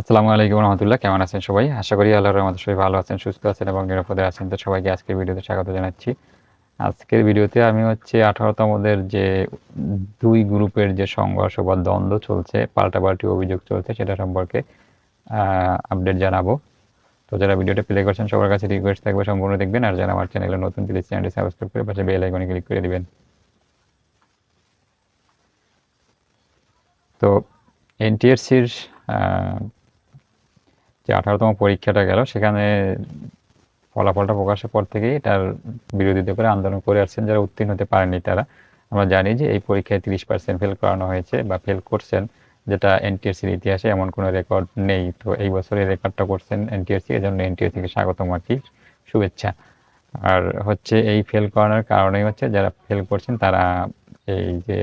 আসসালামু আলাইকুম রহমতুল্লাহ, কেমন আছেন সবাই? আশা করি আল্লাহর রহমতে সবাই ভালো আছেন, সুস্থ আছেন এবং নিরাপদে আছেন। তো সবাইকে আজকের ভিডিওতে স্বাগত জানাচ্ছি। আজকের ভিডিওতে আমি হচ্ছে আঠারোতমদের যে দুই গ্রুপের যে সংঘর্ষ বা দ্বন্দ্ব চলছে, পাল্টাপাল্টি অভিযোগ চলছে, সেটা সম্পর্কে আপডেট জানাব। তো যারা ভিডিওটা প্লে করছেন, সবার কাছে রিকোয়েস্ট থাকবে, সম্পূর্ণ দেখবেন। আর যারা আমার চ্যানেলে নতুন প্লিজ চ্যানেলটি সাবস্ক্রাইব করে পাশে বেল আইকনে ক্লিক করে দিবেন। তো এনটিএসসির যে আঠারোতম পরীক্ষাটা গেল, সেখানে ফলাফলটা প্রকাশের পর থেকেই তার বিরোধিতা করে আন্দোলন করে আসছেন, যারা উত্তীর্ণ হতে পারেনি তারা। আমরা জানি যে এই পরীক্ষায় তিরিশ পার্সেন্ট ফেল করানো হয়েছে বা ফেল করছেন, যেটা এনটিএসসির ইতিহাসে এমন কোনো রেকর্ড নেই। তো এই বছরের রেকর্ডটা করছেন এনটিএসসি এজন্য এনটিএসসিকে স্বাগতম আর কি, শুভেচ্ছা। আর হচ্ছে এই ফেল করানোর কারণেই হচ্ছে যারা ফেল করছেন, তারা এই যে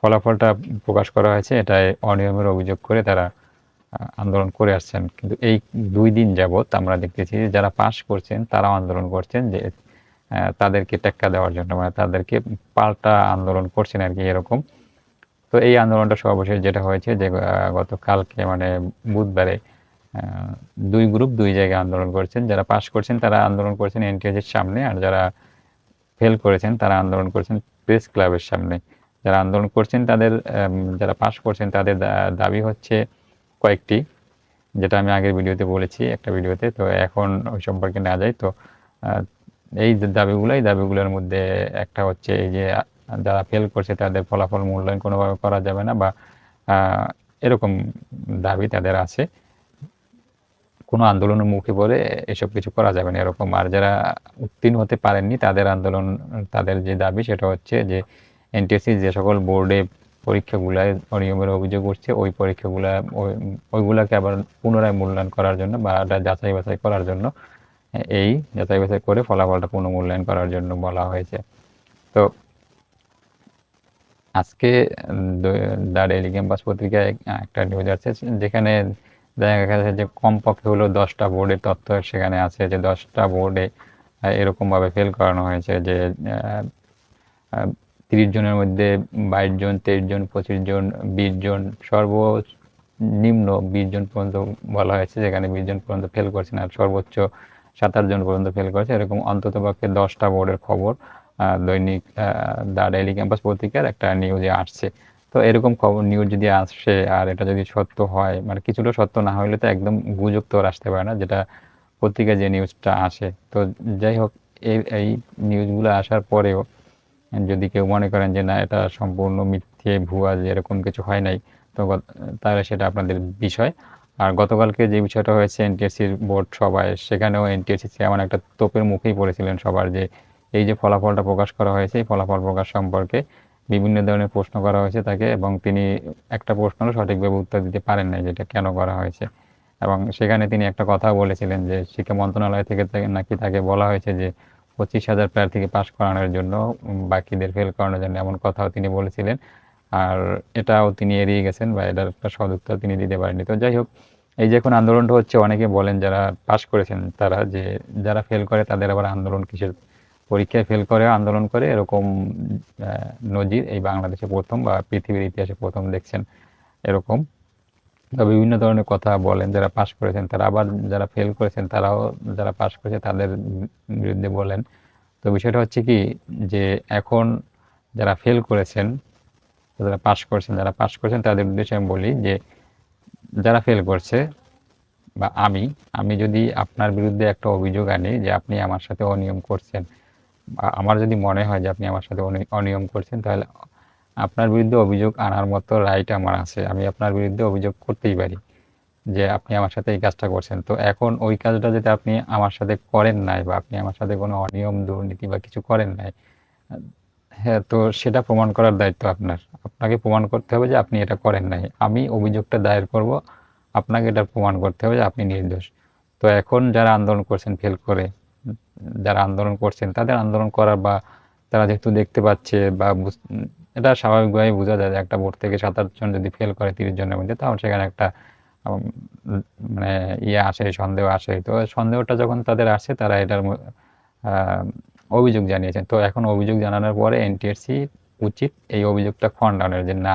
ফলাফলটা প্রকাশ করা হয়েছে, এটায় অনিয়মের অভিযোগ করে তারা আন্দোলন করে আসছেন। কিন্তু এই দুই দিন যাবৎ আমরা দেখতেছি যারা পাশ করছেন, তারাও আন্দোলন করছেন যে তাদেরকে টেক্কা দেওয়ার জন্য মানে তাদেরকে পাল্টা আন্দোলন করছেন আর কি এরকম। তো এই আন্দোলনটা সর্বশেষ যেটা হয়েছে যে গতকালকে মানে বুধবারে দুই গ্রুপ, দুই জায়গায় আন্দোলন করছেন। যারা পাশ করছেন, তারা আন্দোলন করছেন এনটিএসের সামনে আর যারা ফেল করেছেন, তারা আন্দোলন করছেন প্রেস ক্লাবের সামনে। যারা আন্দোলন করছেন, তাদের যারা পাশ করছেন, তাদের দাবি হচ্ছে কয়েকটি, যেটা আমি আগের ভিডিওতে বলেছি, একটা ভিডিওতে। তো এখন ওই সম্পর্কে না যাই, তো এই দাবিগুলো, এই দাবিগুলোর মধ্যে একটা হচ্ছে এই যে যারা ফেল করছে তাদের ফলাফল মূল্যায়ন কোনোভাবে করা যাবে না বা এরকম দাবি তাদের আছে। কোনো আন্দোলনের মুখে পড়ে এসব কিছু করা যাবে না এরকম। আর যারা উত্তীর্ণ হতে পারেননি, তাদের আন্দোলন, তাদের যে দাবি সেটা হচ্ছে যে এনটিএসসি যে সকল বোর্ডে পরীক্ষাগুলায় অনিয়মের অভিযোগ উঠছে, ওই পরীক্ষাগুলা ওইগুলাকে আবার পুনরায় মূল্যায়ন করার জন্য বা যাচাই বাছাই করার জন্য, এই যাচাই বাছাই করে ফলাফলটা পুনঃমূল্যায়ন করার জন্য বলা হয়েছে। তো আজকে দ্য ডেইলি ক্যাম্পাস পত্রিকায় একটা নিউজ আছে যেখানে দেখা গেছে যে কমপক্ষে হলো দশটা বোর্ডের তথ্য সেখানে আছে যে দশটা বোর্ডে এরকমভাবে ফেল করানো হয়েছে যে তিরিশ জনের মধ্যে বাইশ জন, তেইশ জন, পঁচিশ জন, বিশ জন, সর্বনিম্ন বিশ জন পর্যন্ত বলা হয়েছে, যেখানে বিশ জন পর্যন্ত ফেল করছেন আর সর্বোচ্চ সাতাশ জন পর্যন্ত ফেল করেছে। এরকম অন্তত পক্ষে দশটা বোর্ডের খবর দৈনিক দ্য ডেইলি ক্যাম্পাস পত্রিকার একটা নিউজে আসছে। তো এরকম খবর নিউজ যদি আসে আর এটা যদি সত্য হয় মানে কিছুটা সত্য না হলে তো একদম গুজব তো আসতে পারে না, যেটা পত্রিকায় যে নিউজটা আসে। তো যাই হোক, এই এই নিউজগুলো আসার পরেও যদি কেউ মনে করেন যে, না, এটা সম্পূর্ণ মিথ্যে, ভুয়া, যে এরকম কিছু হয় নাই, তো তাহলে সেটা আপনাদের বিষয়। আর গতকালকে যে বিষয়টা হয়েছে এনটিএসসির বোর্ড সভায়, সেখানেও এনটিএসসি এমন একটা তোপের মুখেই পড়েছিলেন সবার যে, এই যে ফলাফলটা প্রকাশ করা হয়েছে, এই ফলাফল প্রকাশ সম্পর্কে বিভিন্ন ধরনের প্রশ্ন করা হয়েছে তাকে, এবং তিনি একটা প্রশ্নেরও সঠিকভাবে উত্তর দিতে পারেন নাই যেটা কেন করা হয়েছে। এবং সেখানে তিনি একটা কথা বলেছিলেন যে, শিক্ষা মন্ত্রণালয় থেকে নাকি তাকে বলা হয়েছে যে পঁচিশ হাজার প্রার্থীকে পাশ করানোর জন্য বাকিদের ফেল করানোর জন্য এমন কথাও তিনি বলেছিলেন। আর এটাও তিনি এড়িয়ে গেছেন বা এটার একটা সদুত্তর তিনি দিতে পারেননি। তো যাই হোক, এই যে এখন আন্দোলনটা হচ্ছে, অনেকে বলেন যারা পাশ করেছেন তারা যে যারা ফেল করে তাদের আবার আন্দোলন কিসের? পরীক্ষায় ফেল করে, আন্দোলন করে, এরকম নজির এই বাংলাদেশে প্রথম বা পৃথিবীর ইতিহাসে প্রথম দেখছেন এরকম। বিভিন্ন ধরনের কথা বলেন, যারা পাশ করেছেন, তারা আবার যারা ফেল করেছেন, তারাও যারা পাশ করেছে, তাদের বিরুদ্ধে বলেন। তো বিষয়টা হচ্ছে কি যে, এখন যারা ফেল করেছেন, যারা পাশ করেছেন, যারা পাশ করেছেন, তাদের উদ্দেশ্যে আমি বলি যে, যারা ফেল করছে, বা আমি আমি যদি আপনার বিরুদ্ধে একটা অভিযোগ আনি যে আপনি আমার সাথে অনিয়ম করছেন আমার যদি মনে হয় যে আপনি আমার সাথে অনিয়ম করছেন, তাহলে আপনার বিরুদ্ধে অভিযোগ আনার মতো রাইট আমার আছে। আমি আপনার বিরুদ্ধে অভিযোগ করতেই পারি যে আপনি আমার সাথে এই কাজটা করছেন। তো এখন ওই কাজটা যদি আপনি আমার সাথে করেন নাই বা আপনি আমার সাথে কোনো অনিয়ম, দুর্নীতি বা কিছু করেন নাই হ্যাঁ তো সেটা প্রমাণ করার দায়িত্ব আপনার। আপনাকে প্রমাণ করতে হবে যে আপনি এটা করেন নাই। আমি অভিযোগটা দায়ের করব, আপনাকে এটা প্রমাণ করতে হবে যে আপনি নির্দোষ। তো এখন যারা আন্দোলন করছেন ফেল করে, যারা আন্দোলন করছেন, তাদের আন্দোলন করার বা তারা যেহেতু দেখতে পাচ্ছে বা এটা স্বাভাবিকভাবেই বোঝা যায় যে একটা বোর্ড থেকে সাত আটজন যদি ফেল করে তিরিশ জনের মধ্যে তাহলে সেখানে একটা মানে ইয়ে আসে, সন্দেহ আসে। তো সন্দেহটা যখন তাদের আসে, তারা এটার অভিযোগ জানিয়েছেন। তো এখন অভিযোগ জানানোর পরে এনটিএসসি উচিত এই অভিযোগটা খণ্ডনের যে না,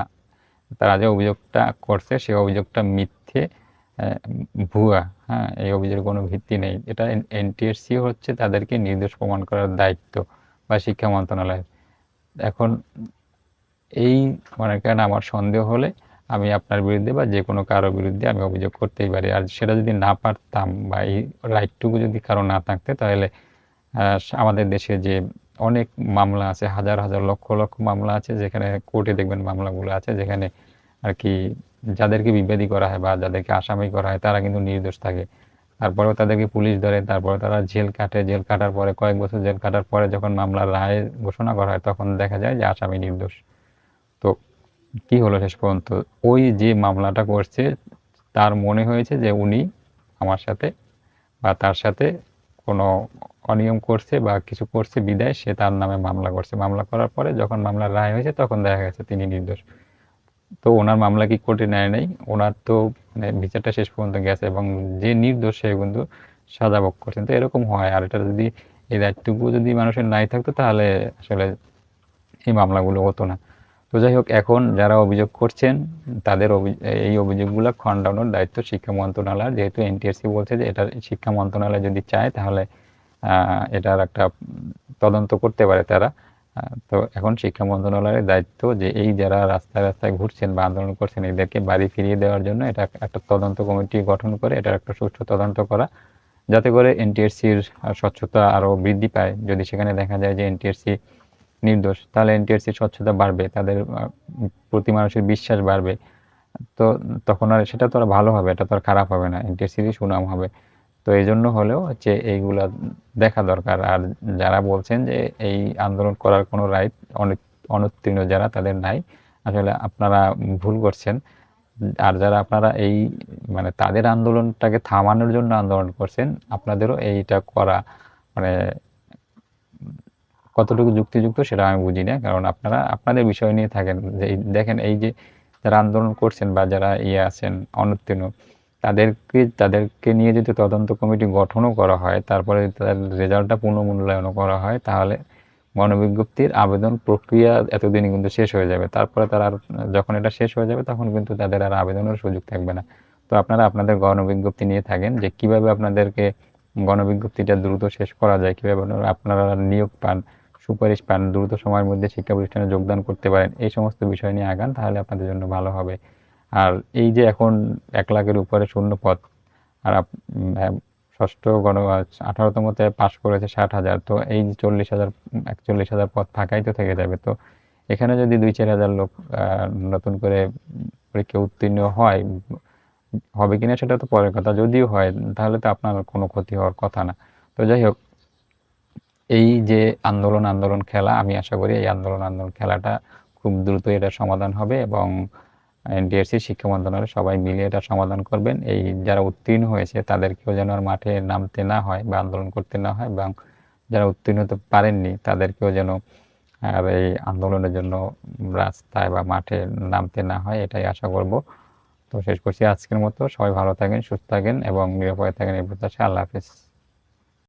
তারা যে অভিযোগটা করছে সেই অভিযোগটা মিথ্যে ভুয়া। হ্যাঁ এই অভিযোগের কোনো ভিত্তি নেই। এটা এনটিএসসি হচ্ছে তাদেরকে নির্দোষ প্রমাণ করার দায়িত্ব বা শিক্ষা মন্ত্রণালয়ের। এখন এই মনে করেন আমার সন্দেহ হলে আমি আপনার বিরুদ্ধে বা যে কোনো কারও বিরুদ্ধে আমি অভিযোগ করতেই পারি। আর সেটা যদি না পারতাম বা এই রাইটটুকু যদি কারও না থাকতে, তাহলে আমাদের দেশে যে অনেক মামলা আছে, হাজার হাজার, লক্ষ লক্ষ মামলা আছে, যেখানে কোর্টে দেখবেন মামলাগুলো আছে, যেখানে আর কি যাদেরকে বিবাদী করা হয় বা যাদেরকে আসামি করা হয়, তারা কিন্তু নির্দোষ থাকে। তারপরেও তাদেরকে পুলিশ ধরে, তারপরে তারা জেল কাটে। জেল কাটার পরে, কয়েক বছর জেল কাটার পরে যখন মামলার রায় ঘোষণা করা হয়, তখন দেখা যায় যে আসামি নির্দোষ। তো কি হলো শেষ পর্যন্ত? ওই যে মামলাটা করছে, তার মনে হয়েছে যে উনি আমার সাথে বা তার সাথে কোনো অনিয়ম করছে বা কিছু করছে বিদায়, সে তার নামে মামলা করছে। মামলা করার পরে যখন মামলার রায় হয়েছে, তখন দেখা গেছে তিনি নির্দোষ। তো ওনার মামলা কি কোর্টে নেয় নাই? ওনার তো মানে বিচারটা শেষ পর্যন্ত গেছে এবং যে নির্দোষ, সে কিন্তু সাজা ভোগ করছেন তো এরকম হয়। আর এটা যদি এই দায়িত্বটুকু যদি মানুষের নাই থাকতো, তাহলে আসলে এই মামলাগুলো হতো না। তো যাই হোক, এখন যারা অভিযোগ করছেন, তাদের এই অভিযোগগুলো খণ্ডানোর দায়িত্ব শিক্ষা মন্ত্রণালয়ের। যেহেতু এনটিএসসি বলছে যে, এটা শিক্ষা মন্ত্রণালয় যদি চায়, তাহলে এটার একটা তদন্ত করতে পারে তারা। তো এখন শিক্ষা মন্ত্রণালয়ের দায়িত্ব যে, এই যারা রাস্তায় রাস্তায় ঘুরছেন বা আন্দোলন করছেন, এদেরকে বাড়ি ফিরিয়ে দেওয়ার জন্য এটা একটা তদন্ত কমিটি গঠন করে, এটার একটা সুষ্ঠু তদন্ত করা। যাতে করে এনটিএসসির স্বচ্ছতা আরও বৃদ্ধি পায়। যদি সেখানে দেখা যায় যে এনটিএসসি নির্দোষ, তাহলে এনটিএসসির স্বচ্ছতা বাড়বে, তাদের প্রতি মানুষের বিশ্বাস বাড়বে। তো তখন আর সেটা তো আর ভালো হবে, এটা তো আর খারাপ হবে না এনটিএসসিরই সুনাম হবে। তো এই জন্য হলেও হচ্ছে এইগুলা দেখা দরকার। আর যারা বলছেন যে এই আন্দোলন করার কোনো রাইট অনুত্তীর্ণ যারা, তাদের নাই। আসলে আপনারা ভুল করছেন। আর যারা আপনারা এই মানে তাদের আন্দোলনটাকে থামানোর জন্য আন্দোলন করছেন, আপনাদেরও এইটা করা মানে কতটুকু যুক্তিযুক্ত সেটা আমি বুঝি না। কারণ আপনারা, আপনাদের বিষয় নিয়ে থাকেন যে দেখেন এই যে যারা আন্দোলন করছেন বা যারা ইয়ে আছেন, অনুত্তীর্ণ, তাদেরকে তাদেরকে নিয়ে যদি তদন্ত কমিটি গঠনও করা হয়, তারপরে তার রেজাল্টটা পুনর্মূল্যায়নও করা হয়, তাহলে গণবিজ্ঞপ্তির আবেদন প্রক্রিয়া এতদিনই কিন্তু শেষ হয়ে যাবে। তারপরে তারা যখন এটা শেষ হয়ে যাবে, তখন কিন্তু তাদের আর আবেদনের সুযোগ থাকবে না। তো আপনারা, আপনাদের গণবিজ্ঞপ্তি নিয়ে থাকেন যে কীভাবে আপনাদেরকে গণবিজ্ঞপ্তিটা দ্রুত শেষ করা যায়, কীভাবে আপনারা নিয়োগ পান সুপারিশ পান দ্রুত সময়ের মধ্যে শিক্ষা প্রতিষ্ঠানে যোগদান করতে পারেন এই সমস্ত বিষয় নিয়ে আগান তাহলে আপনাদের জন্য ভালো হবে। আর এই যে এখন এক লাখের উপরে শূন্য পদ আর আহ, ষষ্ঠ গণ আঠারোতমতে পাশ করেছে ষাট হাজার তো এই চল্লিশ হাজার একচল্লিশ হাজার পদ ফাঁকাই তো থেকে যাবে। তো এখানে যদি দুই চার হাজার লোক নতুন করে পরীক্ষা উত্তীর্ণ হয় হবে কিনা সেটা তো পরের কথা। যদিও হয় তাহলে তো আপনার কোনো ক্ষতি হওয়ার কথা না। তো যাই হোক এই যে আন্দোলন আন্দোলন খেলা, আমি আশা করি এই আন্দোলন আন্দোলন খেলাটা খুব দ্রুত এটা সমাধান হবে এবং এনটিএসসি শিক্ষা মন্ত্রণালয় সবাই মিলে এটা সমাধান করবেন। এই যারা উত্তীর্ণ হয়েছে তাদেরকেও যেন আর মাঠে নামতে না হয় বা আন্দোলন করতে না হয় এবং যারা উত্তীর্ণ হতে পারেননি তাদেরকেও যেন আর এই আন্দোলনের জন্য রাস্তায় বা মাঠে নামতে না হয়, এটাই আশা করব। তো শেষ করছি আজকের মতো। সবাই ভালো থাকেন, সুস্থ থাকেন এবং নিরাপদে থাকেন এই প্রত্যাশা আল্লাহ হাফিজ।